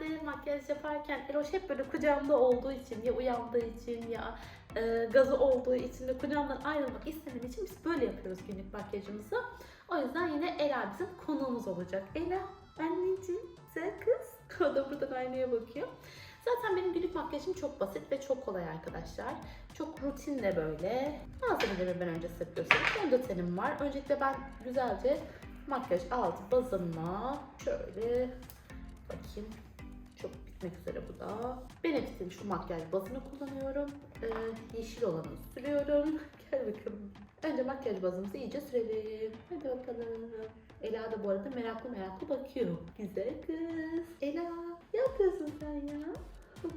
Normalde makyaj yaparken Eroş hep böyle kucağımda olduğu için ya uyandığı için ya e, gazı olduğu için de kucağımdan ayrılmak istemediği için biz böyle yapıyoruz günlük makyajımızı. O yüzden yine Ela bizim konuğumuz olacak. Ela anneciğim sen kız. O da buradan aynaya bakıyor. Zaten benim günlük makyajım çok basit ve çok kolay arkadaşlar. Çok rutin de böyle. Malzemelerimi ben önce sıkıyorsun. Fondötenim var. Öncelikle ben güzelce makyaj altı bazımla şöyle bakayım. Bitmek üzere bu da. Benefit'in şu makyaj bazını kullanıyorum. Ee, yeşil olanı sürüyorum. Gel bakalım. Önce makyaj bazımızı iyice sürelim. Hadi bakalım. Ela da bu arada meraklı meraklı bakıyor. Güzel kız. Ela ne yapıyorsun sen ya?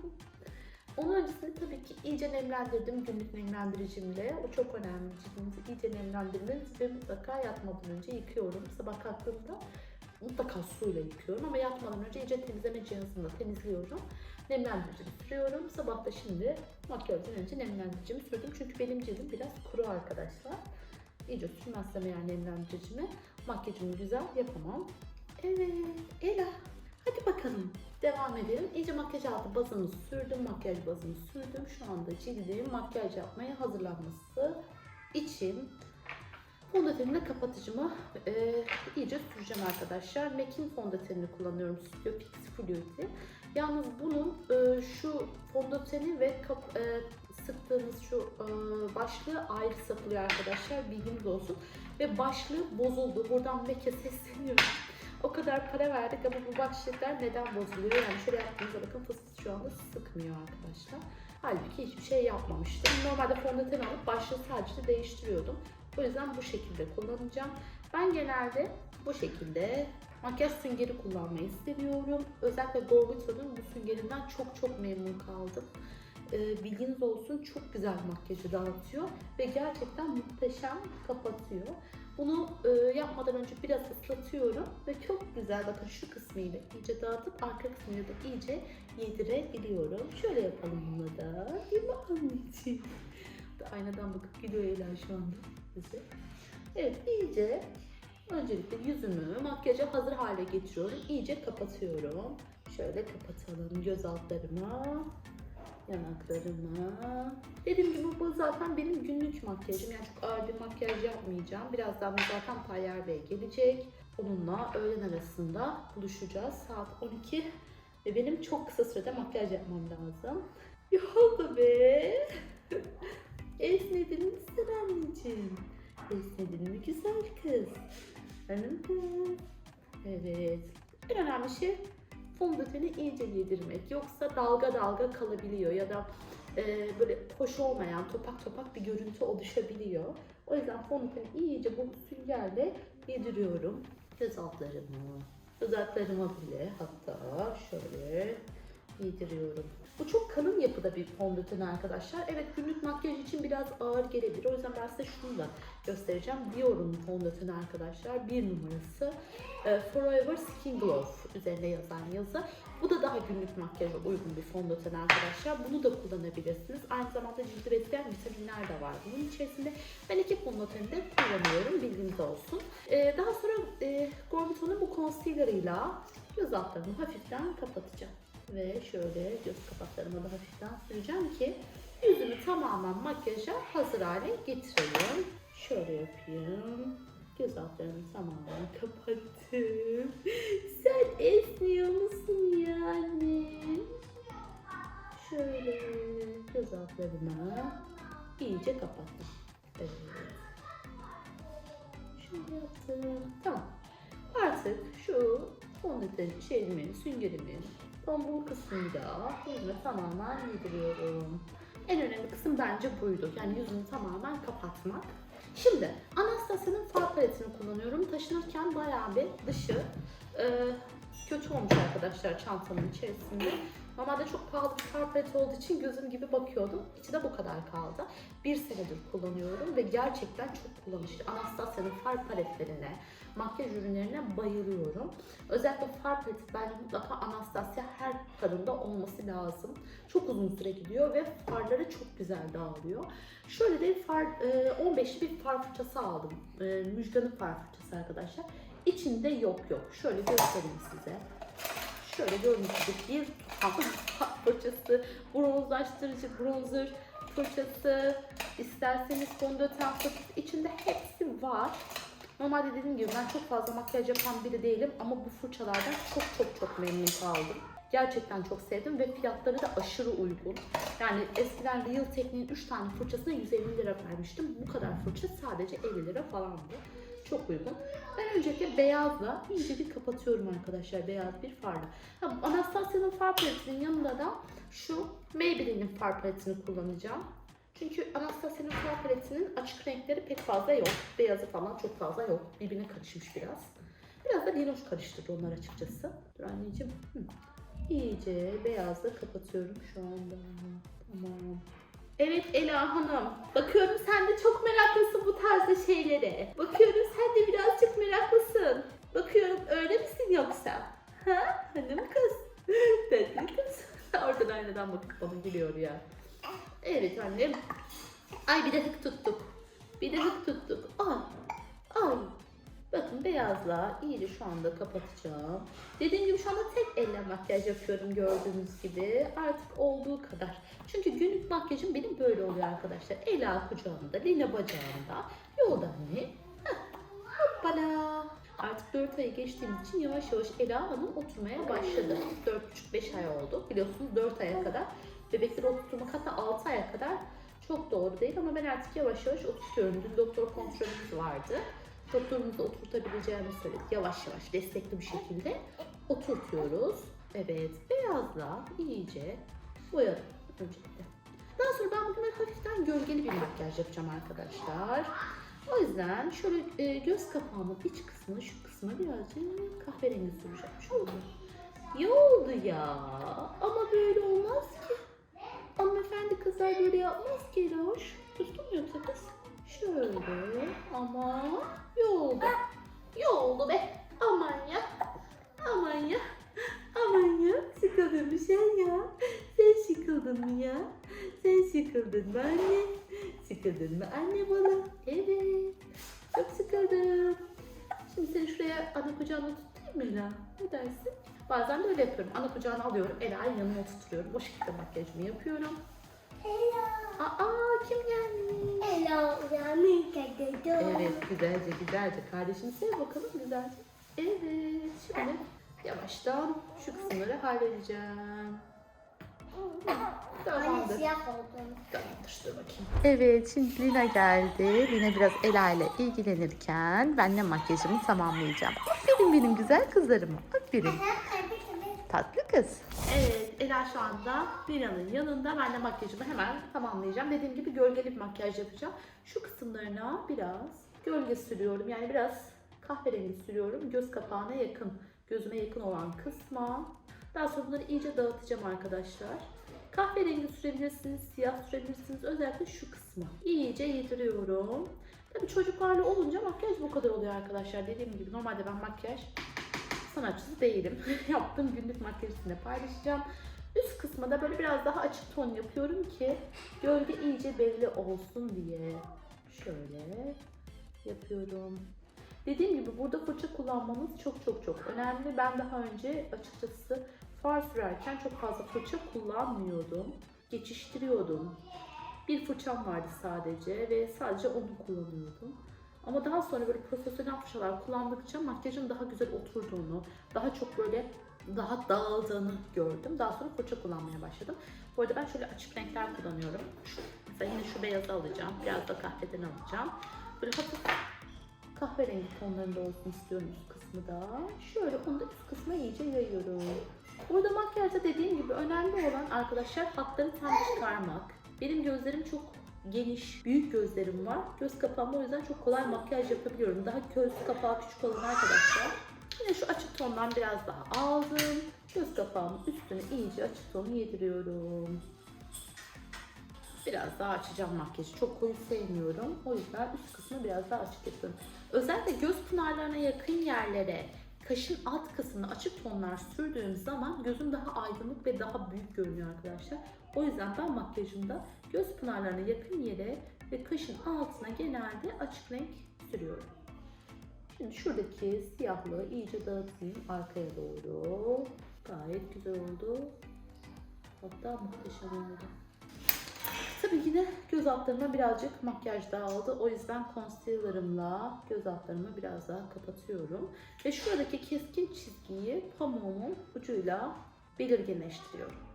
Onun öncesinde tabii ki iyice nemlendirdim günlük nemlendiricimle. O çok önemli. Cildimizi iyice nemlendirmeniz ve mutlaka yatmadan önce yıkıyorum. Sabah kalktığımda mutlaka suyla yıkıyorum ama yatmadan önce iyice temizleme cihazında temizliyorum. Nemlendiricimi sürüyorum. Sabah da şimdi makyajdan önce nemlendiricimi sürdüm. Çünkü benim cildim biraz kuru arkadaşlar. İyice sürmezsem eğer nemlendiricimi makyajımı güzel yapamam. Evet Ela hadi bakalım devam edelim. İyice makyaj altı bazını sürdüm. Makyaj bazını sürdüm. Şu anda cildim makyaj yapmaya hazırlanması için fondötenimle kapatıcımı e, iyice süreceğim arkadaşlar. MAC'in fondötenini kullanıyorum. Studio Fix Fluid'i. Yalnız bunun e, şu fondöteni ve kap, e, sıktığınız şu e, başlığı ayrı satılıyor arkadaşlar. Bilginiz olsun. Ve başlığı bozuldu. Buradan MAC'e sesleniyorum. O kadar para verdik ama bu başlıklar neden bozuluyor? Yani şöyle yaptığınızda bakın fıs şu anda sıkmıyor arkadaşlar. Halbuki hiçbir şey yapmamıştım. Normalde fondöten alıp başlığı sadece değiştiriyordum. O yüzden bu şekilde kullanacağım. Ben genelde bu şekilde makyaj süngeri kullanmayı seviyorum. Özellikle Gorgito'nun bu süngerinden çok çok memnun kaldım. Ee, bilginiz olsun çok güzel makyajı dağıtıyor ve gerçekten muhteşem kapatıyor. Bunu e, yapmadan önce biraz ıslatıyorum ve çok güzel bakın şu kısmıyla iyice dağıtıp arka kısmıyla da iyice yedirebiliyorum. Şöyle yapalım bunu da. Aynadan bakıp gidiyor Ela şu anda bize. Evet iyice öncelikle yüzümü makyaja hazır hale getiriyorum. İyice kapatıyorum. Şöyle kapatalım göz altlarıma yanaklarıma. Dediğim gibi bu zaten benim günlük makyajım. Yani çok ağır bir makyaj yapmayacağım. Birazdan da zaten Tayyar Bey gelecek. Onunla öğlen arasında buluşacağız. Saat 12. Ve benim çok kısa sürede makyaj yapmam lazım. Yolda be. Esnedin mi sen anneciğim? Esnedin mi güzel kız? Hanım. Evet. En önemli şey fondöteni iyice yedirmek. Yoksa dalga dalga kalabiliyor ya da e, böyle hoş olmayan topak topak bir görüntü oluşabiliyor. O yüzden fondöteni iyice bu süngerle yediriyorum. Göz altlarımı, dudaklarıma bile hatta şöyle yediriyorum. Bu çok kalın yapıda bir fondöten arkadaşlar. Evet günlük makyaj için biraz ağır gelebilir. O yüzden ben size şunu da göstereceğim. Dior'un fondöteni arkadaşlar. Bir numarası. E, Forever Skin Glow üzerinde yazan yazı. Bu da daha günlük makyaja uygun bir fondöten arkadaşlar. Bunu da kullanabilirsiniz. Aynı zamanda cildi besleyen vitaminler de var bunun içerisinde. Ben iki fondöteni de kullanıyorum. Bilginiz olsun. E, daha sonra e, Gorbiton'un bu concealer'ıyla göz altlarımı hafiften kapatacağım. Ve şöyle göz kapaklarıma da hafiften süreceğim ki yüzümü tamamen makyaja hazır hale getireyim. Şöyle yapayım. Göz altlarımı tamamen kapattım. Sen esniyor musun yani? Şöyle göz altlarımı iyice kapattım. Evet. Şöyle yaptım. Tamam. Artık şu fondöten şeyimin, süngerimin tombul kısmını da yüzüme tamamen yediriyorum. En önemli kısım bence buydu. Yani yüzünü tamamen kapatmak. Şimdi Anastasia'nın far paletini kullanıyorum. Taşınırken bayağı bir dışı e, kötü olmuş arkadaşlar çantamın içerisinde. Normalde çok pahalı bir far paleti olduğu için gözüm gibi bakıyordum. İçi de bu kadar kaldı. Bir senedir kullanıyorum ve gerçekten çok kullanışlı. Anastasia'nın far paletlerine, makyaj ürünlerine bayılıyorum. Özellikle far paleti bence mutlaka Anastasia her kadında olması lazım. Çok uzun süre gidiyor ve farları çok güzel dağılıyor. Şöyle de far, e, 15'li bir far fırçası aldım. E, Müjgan'ın far fırçası arkadaşlar. İçinde yok yok. Şöyle göstereyim size. Şöyle gibi bir far fırçası, bronzlaştırıcı bronzer fırçası, isterseniz fondöten fırçası içinde hepsi var. Normalde dediğim gibi ben çok fazla makyaj yapan biri değilim ama bu fırçalardan çok çok çok memnun kaldım. Gerçekten çok sevdim ve fiyatları da aşırı uygun. Yani eskiden Real Technique'in 3 tane fırçasına 150 lira vermiştim. Bu kadar fırça sadece 50 lira falandı. Çok uygun. Ben öncelikle beyazla iyice bir kapatıyorum arkadaşlar. Beyaz bir farla. Anastasia'nın far paletinin yanında da şu Maybelline'in far paletini kullanacağım. Çünkü Anastasia'nın far paletinin açık renkleri pek fazla yok. Beyazı falan çok fazla yok. Birbirine karışmış biraz. Biraz da linoş karıştırdı onlar açıkçası. Dur anneciğim. Hı. İyice beyazla kapatıyorum şu anda. Tamam. Evet Ela Hanım. Bakıyorum sen de çok meraklısın bu tarzda şeylere. Bakıyorum sen de birazcık meraklısın. Bakıyorum öyle misin yoksa? Ha? Hanım kız. Tatlı kız. Oradan aynadan bakıp bana gülüyor ya. Evet annem. Ay bir de hık tuttuk. Bir de hık tuttuk. Ay. Ay. Bakın beyazla iyice şu anda kapatacağım. Dediğim gibi şu anda tek elle makyaj yapıyorum gördüğünüz gibi. Artık olduğu kadar. Çünkü günlük makyajım benim böyle oluyor arkadaşlar. Ela kucağımda, Lina bacağımda. Yolda hani. Heh, Hoppala. Artık 4 ayı geçtiğimiz için yavaş yavaş Ela Hanım oturmaya başladı. 4,5-5 ay oldu. Biliyorsunuz 4 aya kadar bebekleri oturtmak hatta 6 aya kadar çok doğru değil ama ben artık yavaş yavaş oturtuyorum. Dün doktor kontrolümüz vardı. Doktorumuza oturtabileceğimi söyledi. Yavaş yavaş destekli bir şekilde oturtuyoruz. Evet, beyazla iyice boyadım öncelikle. Daha sonra ben bugün hafiften gölgeli bir makyaj yapacağım arkadaşlar. O yüzden şöyle e, göz kapağımın iç kısmını, şu kısmına birazcık kahverengi süreceğim. Şu oldu. Ya oldu ya. Ama böyle olmaz. Hanımefendi kızlar böyle yapmaz ki Eloş. Tustun mu yoksa kız? Şöyle ama yolda. Yoldu be. Aman ya. Aman ya. Aman ya. Sıkıldın mı sen ya? Sen sıkıldın mı ya? Sen sıkıldın mı anne? Sıkıldın mı anne bana? Evet. Çok sıkıldım. Şimdi seni şuraya ana kucağına tutayım mı Ela? Ne dersin? Bazen de öyle yapıyorum. Ana kucağına alıyorum. Ela'yı yanıma oturtuyorum. O şekilde makyajımı yapıyorum. Aa kim gelmiş? Uyanın kadar. Evet güzelce güzelce. Kardeşini sev bakalım güzelce. Evet şimdi yavaştan şu kısımları halledeceğim. Tamamdır. Tamamdır dur bakayım. Evet şimdi Lina geldi. Lina biraz Ela ile ilgilenirken ben de makyajımı tamamlayacağım. Aferin benim güzel kızlarıma. Aferin. Tatlı kız. Evet, Ela şu anda Lina'nın yanında. Ben de makyajımı hemen tamamlayacağım. Dediğim gibi gölgeli bir makyaj yapacağım. Şu kısımlarına biraz gölge sürüyorum. Yani biraz kahverengi sürüyorum. Göz kapağına yakın, gözüme yakın olan kısma. Daha sonra bunları iyice dağıtacağım arkadaşlar. Kahverengi sürebilirsiniz, siyah sürebilirsiniz. Özellikle şu kısma. İyice yediriyorum. Tabii çocuklarla olunca makyaj bu kadar oluyor arkadaşlar. Dediğim gibi normalde ben makyaj sanatçısı değilim. Yaptığım günlük makyajı sizinle paylaşacağım. Üst kısma da böyle biraz daha açık ton yapıyorum ki gölge iyice belli olsun diye. Şöyle yapıyorum. Dediğim gibi burada fırça kullanmanız çok çok çok önemli. Ben daha önce açıkçası far sürerken çok fazla fırça kullanmıyordum. Geçiştiriyordum. Bir fırçam vardı sadece ve sadece onu kullanıyordum. Ama daha sonra böyle profesyonel fırçalar kullandıkça makyajın daha güzel oturduğunu, daha çok böyle daha dağıldığını gördüm. Daha sonra fırça kullanmaya başladım. Bu arada ben şöyle açık renkler kullanıyorum. Şu, mesela yine şu beyazı alacağım. Biraz da kahveden alacağım. Böyle hafif kahverengi tonlarında olsun istiyorum üst kısmı da. Şöyle onu da üst kısma iyice yayıyorum. Burada makyajda dediğim gibi önemli olan arkadaşlar hatları tam çıkarmak. Benim gözlerim çok geniş, büyük gözlerim var. Göz kapağımda o yüzden çok kolay makyaj yapabiliyorum. Daha göz kapağı küçük olan arkadaşlar. Yine şu açık tondan biraz daha aldım. Göz kapağımın üstüne iyice açık tonu yediriyorum. Biraz daha açacağım makyajı. Çok koyu sevmiyorum. O yüzden üst kısmı biraz daha açık yapıyorum. Özellikle göz pınarlarına yakın yerlere kaşın alt kısmına açık tonlar sürdüğüm zaman gözüm daha aydınlık ve daha büyük görünüyor arkadaşlar. O yüzden ben makyajımda göz pınarlarına yakın yere ve kaşın altına genelde açık renk sürüyorum. Şimdi şuradaki siyahlığı iyice dağıtayım arkaya doğru. Gayet güzel oldu. Hatta muhteşem oldu. Tabii ki de göz altlarıma birazcık makyaj dağıldı. O yüzden concealer'ımla göz altlarımı biraz daha kapatıyorum. Ve şuradaki keskin çizgiyi pamuğumun ucuyla belirginleştiriyorum.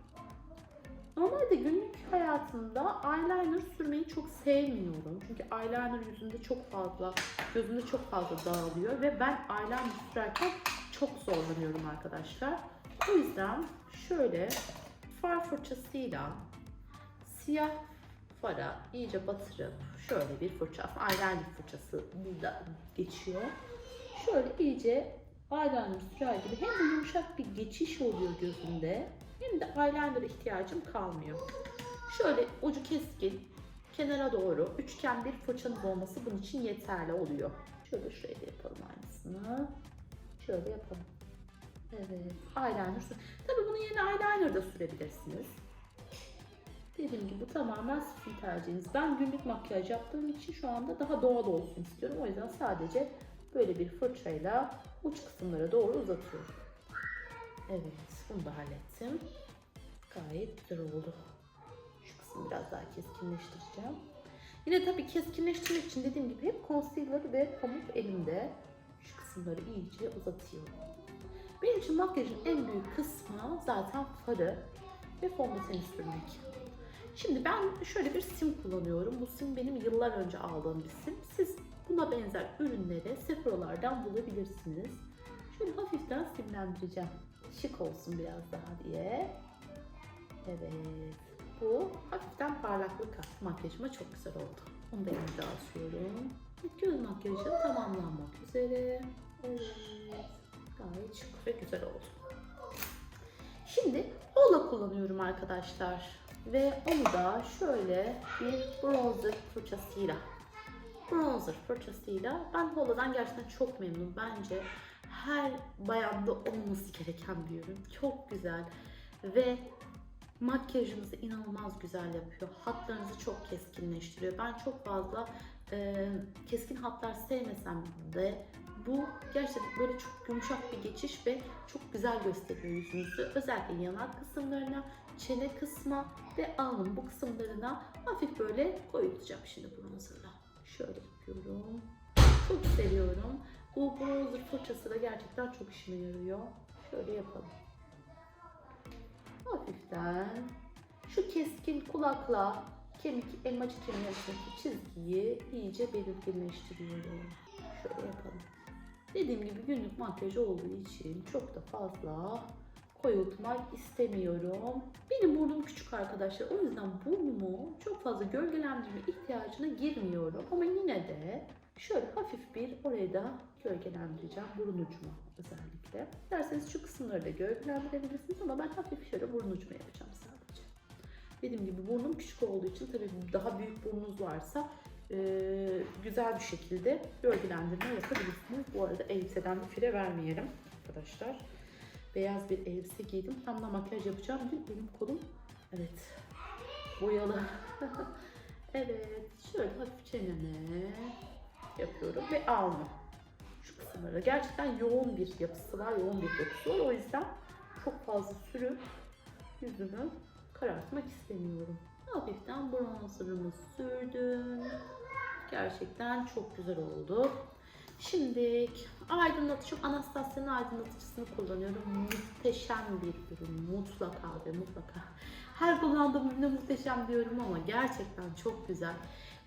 Normalde günlük hayatımda eyeliner sürmeyi çok sevmiyorum. Çünkü eyeliner yüzümde çok fazla, gözümde çok fazla dağılıyor ve ben eyeliner sürerken çok zorlanıyorum arkadaşlar. O yüzden şöyle far fırçasıyla siyah fara iyice batırıp şöyle bir fırça, eyeliner fırçası da geçiyor. Şöyle iyice eyeliner sürer gibi hem yumuşak bir geçiş oluyor gözümde hem de eyeliner ihtiyacım kalmıyor. Şöyle ucu keskin, kenara doğru üçgen bir fırçanız olması bunun için yeterli oluyor. Şöyle şuraya da yapalım aynısını. Şöyle yapalım. Evet, eyeliner sür. Tabii bunu yine eyeliner da sürebilirsiniz. Dediğim gibi bu tamamen sizin tercihiniz. Ben günlük makyaj yaptığım için şu anda daha doğal olsun istiyorum. O yüzden sadece böyle bir fırçayla uç kısımlara doğru uzatıyorum. Evet, bunu da hallettim. Gayet güzel oldu. Şu kısmı biraz daha keskinleştireceğim. Yine tabii keskinleştirmek için dediğim gibi hep concealer ve pamuk elimde. Şu kısımları iyice uzatıyorum. Benim için makyajın en büyük kısmı zaten farı ve fondöteni sürmek. Şimdi ben şöyle bir sim kullanıyorum. Bu sim benim yıllar önce aldığım bir sim. Siz buna benzer ürünleri Sephora'lardan bulabilirsiniz. Şöyle hafiften simlendireceğim. Şık olsun biraz daha diye. Evet. Bu hafiften parlaklık kattı. Makyajıma çok güzel oldu. Onu da elimize asıyorum. Göz makyajım tamamlanmak üzere. Evet. Gayet şık ve güzel oldu. Şimdi Ola kullanıyorum arkadaşlar. Ve onu da şöyle bir bronzer fırçasıyla bronzer fırçasıyla ben Hola'dan gerçekten çok memnunum. Bence her bayanda olması gereken bir ürün. Çok güzel ve makyajınızı inanılmaz güzel yapıyor. Hatlarınızı çok keskinleştiriyor. Ben çok fazla e, keskin hatlar sevmesem de bu gerçekten böyle çok yumuşak bir geçiş ve çok güzel gösteriyor yüzünüzü. Özellikle yanak kısımlarına, çene kısma ve alnın bu kısımlarına hafif böyle koyulacağım şimdi bronzerla. Şöyle yapıyorum. Çok seviyorum. Bu bronzer fırçası da gerçekten çok işime yarıyor. Şöyle yapalım. Hafiften şu keskin kulakla kemik, elmacık kemiği arasındaki çizgiyi iyice belirginleştiriyorum. Şöyle yapalım. Dediğim gibi günlük makyaj olduğu için çok da fazla koyultmak istemiyorum. Benim burnum küçük arkadaşlar. O yüzden burnumu çok fazla gölgelendirme ihtiyacına girmiyorum. Ama yine de şöyle hafif bir oraya da gölgelendireceğim. Burun ucuma özellikle. Derseniz şu kısımları da gölgelendirebilirsiniz ama ben hafif şöyle burun ucuma yapacağım sadece. Dediğim gibi burnum küçük olduğu için tabii daha büyük burnunuz varsa e, güzel bir şekilde gölgelendirme yapabilirsiniz. Bu arada elbiseden bir fire vermeyelim arkadaşlar. Beyaz bir elbise giydim. Tam da makyaj yapacağım. Dün benim kolum evet boyalı. evet şöyle hafif çeneme yapıyorum ve alnı. Şu kısımlara gerçekten yoğun bir yapısı var, yoğun bir dokusu var. O yüzden çok fazla sürüp yüzümü karartmak istemiyorum. Hafiften bronzerımı sürdüm. Gerçekten çok güzel oldu. Şimdi aydınlatıcım Anastasia'nın aydınlatıcısını kullanıyorum. Muhteşem bir ürün. Mutlaka ve mutlaka. Her kullandığım üründe muhteşem diyorum ama gerçekten çok güzel.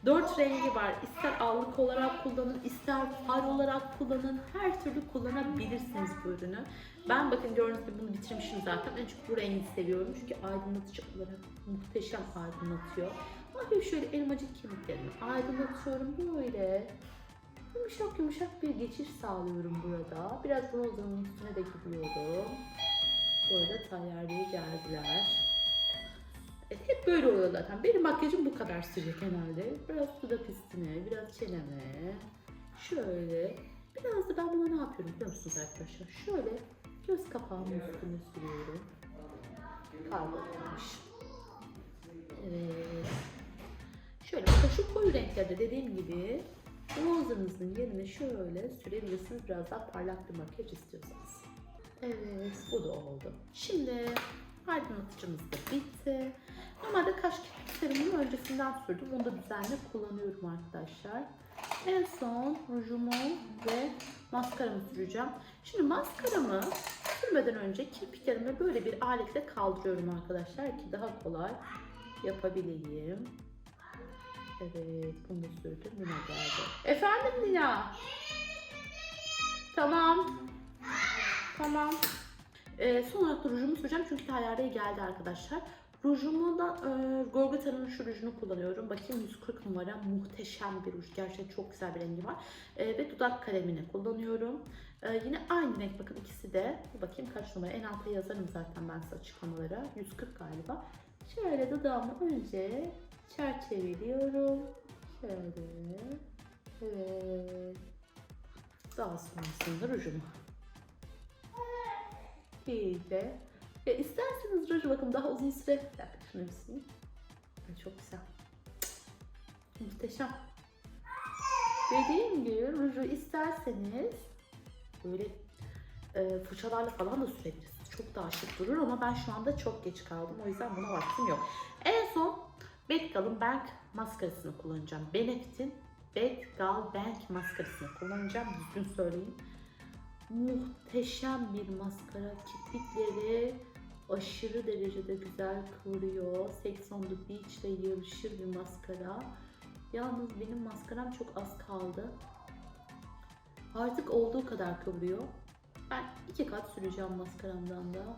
Dört rengi var. İster allık olarak kullanın, ister far olarak kullanın. Her türlü kullanabilirsiniz bu ürünü. Ben bakın gördüğünüz gibi bunu bitirmişim zaten. En çok bu rengi seviyorum. Çünkü aydınlatıcı olarak muhteşem aydınlatıyor. Hafif şöyle elmacık kemiklerimi aydınlatıyorum böyle. Yumuşak yumuşak bir geçiş sağlıyorum burada. Biraz bronzerımın üstüne de gidiyorum. Bu arada Tayyarlı'ya geldiler. Hep böyle oluyor zaten. Benim makyajım bu kadar sürüyor genelde. Biraz dudak üstüne, biraz çeneme. Şöyle. Biraz da ben buna ne yapıyorum biliyor musunuz arkadaşlar? Şöyle göz kapağımın üstüne sürüyorum. Kaybolmamış. Evet. Şöyle şu koyu renklerde dediğim gibi bronzerınızın yerine şöyle sürebilirsiniz. Biraz daha parlak bir makyaj istiyorsanız. Evet bu da oldu. Şimdi aydınlatıcımız da bitti. Normalde kaş kirpik serumunu öncesinden sürdüm. Onu da düzenli kullanıyorum arkadaşlar. En son rujumu ve maskaramı süreceğim. Şimdi maskaramı sürmeden önce kirpiklerimi böyle bir aletle kaldırıyorum arkadaşlar ki daha kolay yapabileyim. Evet bunu da sürdüm. Lina geldi. Efendim Lina? Tamam. Tamam. Ee, son olarak da rujumu süreceğim çünkü Tayyara'ya geldi arkadaşlar. Rujumu da e, Gorgata'nın şu rujunu kullanıyorum. Bakayım 140 numara muhteşem bir ruj. Gerçekten çok güzel bir rengi var. E, ve dudak kalemini kullanıyorum. E, yine aynı renk bakın ikisi de. Bakayım kaç numara. En alta yazarım zaten ben size açıklamalara. 140 galiba. Şöyle dudağımı önce çerçeveliyorum. Şöyle. Evet. Daha sonrasında rujumu. İyice. Ya isterseniz ruju bakın daha uzun süre... Bir dakika şunu çok güzel. Muhteşem. Dediğim gibi ruju isterseniz böyle e, fırçalarla falan da sürebilirsiniz. Çok daha şık durur ama ben şu anda çok geç kaldım. O yüzden buna vaktim yok. En son Betgal'ın Bank maskarasını kullanacağım. Benefit'in Betgal Bank maskarasını kullanacağım. Düzgün söyleyeyim. Muhteşem bir maskara. Kirpikleri aşırı derecede güzel kıvırıyor. Sex on the Beach ile yarışır bir maskara. Yalnız benim maskaram çok az kaldı. Artık olduğu kadar kıvırıyor. Ben iki kat süreceğim maskaramdan da.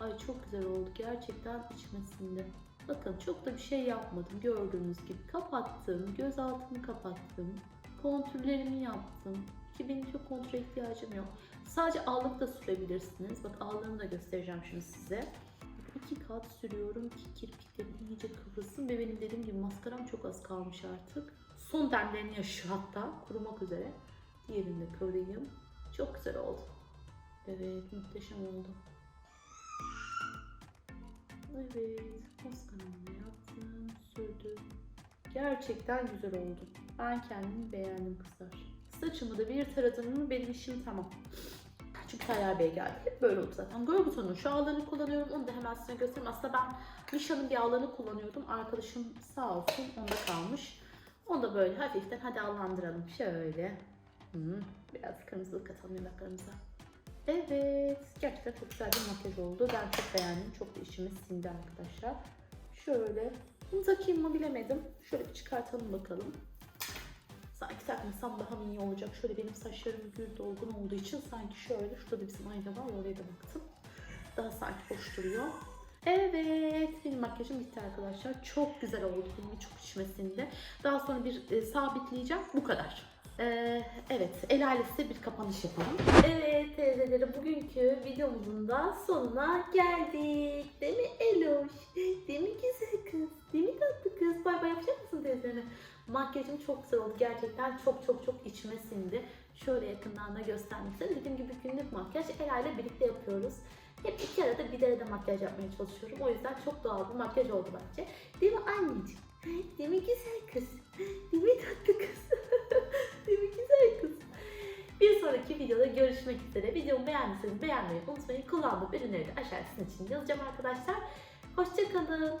Ay çok güzel oldu. Gerçekten içmesinde. Bakın çok da bir şey yapmadım. Gördüğünüz gibi kapattım. Göz altını kapattım. Kontürlerimi yaptım. Ki benim çok kontüre ihtiyacım yok. Sadece allık da sürebilirsiniz. Bak allığını da göstereceğim şimdi size. İki kat sürüyorum ki kirpiklerim iyice kıvrılsın ve benim dediğim gibi maskaram çok az kalmış artık. Son demlerini yaşıyor hatta kurumak üzere. Diğerini de kıvırayım. Çok güzel oldu. Evet muhteşem oldu. Evet maskaramı yaptım sürdüm. Gerçekten güzel oldu. Ben kendimi beğendim kızlar. Saçımı da bir taradım mı benim işim tamam. Çünkü Tayyar Bey geldi. Hep böyle oldu zaten. Gorguton'un şu ağlarını kullanıyorum. Onu da hemen size göstereyim. Aslında ben Misha'nın bir ağlarını kullanıyordum. Arkadaşım sağ olsun onda kalmış. Onu da böyle hafiften hadi allandıralım. Şöyle. Biraz kırmızılık katalım yanaklarımıza. Evet. Gerçekten çok güzel bir makyaj oldu. Ben çok beğendim. Çok da içime sindi arkadaşlar. Şöyle. Bunu takayım mı bilemedim. Şöyle bir çıkartalım bakalım. Sanki takmasam daha mı iyi olacak? Şöyle benim saçlarım gül dolgun olduğu için sanki şöyle. Şurada da bizim ayna var. Oraya da baktım. Daha sanki hoş duruyor. Evet, benim makyajım bitti arkadaşlar. Çok güzel oldu. Benim çok içmesinde. Daha sonra bir e, sabitleyeceğim. Bu kadar. Ee, evet, el ailesi bir kapanış yapalım. Evet teyzelerim, bugünkü videomuzun da sonuna geldik. Değil mi Eloş? Değil mi güzel kız? Değil mi tatlı kız? Bay bay yapacak mısın teyzelerine? Makyajım çok güzel oldu. Gerçekten çok çok çok içime sindi. Şöyle yakından da göstermek istedim. Dediğim gibi günlük makyaj el ile birlikte yapıyoruz. Hep iki arada bir arada makyaj yapmaya çalışıyorum. O yüzden çok doğal bir makyaj oldu bence. Değil mi anneciğim? Değil mi güzel kız? Değil mi tatlı kız? Değil mi güzel kız? Bir sonraki videoda görüşmek üzere. Videomu beğendiyseniz beğenmeyi unutmayın. Kullandığım ürünleri de aşağısının için yazacağım arkadaşlar. Hoşçakalın.